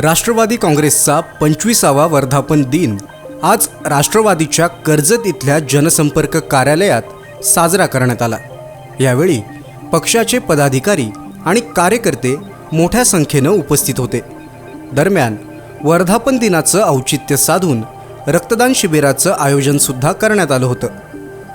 राष्ट्रवादी काँग्रेसचा पंचवीसावा वर्धापन दिन आज राष्ट्रवादीच्या कर्जत इथल्या जनसंपर्क कार्यालयात साजरा करण्यात आला. यावेळी पक्षाचे पदाधिकारी आणि कार्यकर्ते मोठ्या संख्येनं उपस्थित होते. दरम्यान वर्धापन दिनाचं औचित्य साधून रक्तदान शिबिराचं आयोजनसुद्धा करण्यात आलं होतं.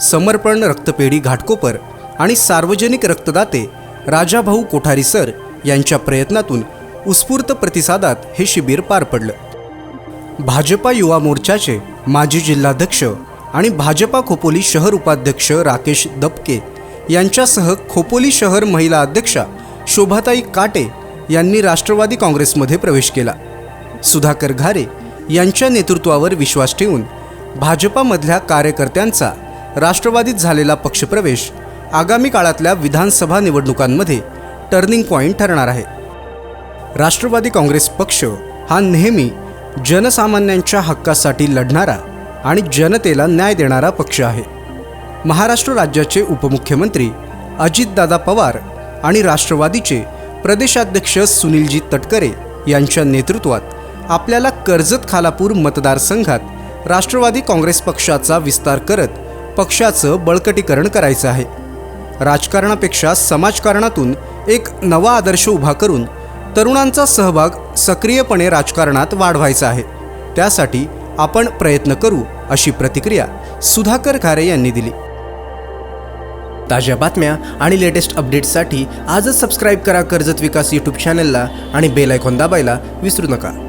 समर्पण रक्तपेढी घाटकोपर आणि सार्वजनिक रक्तदाते राजाभाऊ कोठारी सर यांच्या प्रयत्नातून उत्स्फूर्त प्रतिसादात हे शिबिर पार पडलं. भाजपा युवा मोर्चाचे माजी जिल्हाध्यक्ष आणि भाजपा खोपोली शहर उपाध्यक्ष राकेश दपके यांच्यासह खोपोली शहर महिला अध्यक्षा शोभाताई काटे यांनी राष्ट्रवादी काँग्रेसमध्ये प्रवेश केला. सुधाकर घारे यांच्या नेतृत्वावर विश्वास ठेवून भाजपामधल्या कार्यकर्त्यांचा राष्ट्रवादीत झालेला पक्षप्रवेश आगामी काळातल्या विधानसभा निवडणुकांमध्ये टर्निंग पॉईंट ठरणार आहे. राष्ट्रवादी काँग्रेस पक्ष हा नेहमी जनसामान्यांच्या हक्कासाठी लढणारा आणि जनतेला न्याय देणारा पक्ष आहे. महाराष्ट्र राज्याचे उपमुख्यमंत्री अजितदादा पवार आणि राष्ट्रवादीचे प्रदेशाध्यक्ष सुनीलजी तटकरे यांच्या नेतृत्वात आपल्याला कर्जत खालापूर मतदारसंघात राष्ट्रवादी काँग्रेस पक्षाचा विस्तार करत पक्षाचं बळकटीकरण करायचं आहे. राजकारणापेक्षा समाजकारणातून एक नवा आदर्श उभा करून तरुणांचा सहभाग सक्रियपणे राजकारणात वाढवायचा आहे. त्यासाठी आपण प्रयत्न करू अशी प्रतिक्रिया सुधाकर खारे यांनी दिली. ताज्या बातम्या आणि लेटेस्ट अपडेट्ससाठी आजच सबस्क्राईब करा कर्जत विकास यूट्यूब चॅनलला आणि बेल आयकॉन दाबायला विसरू नका.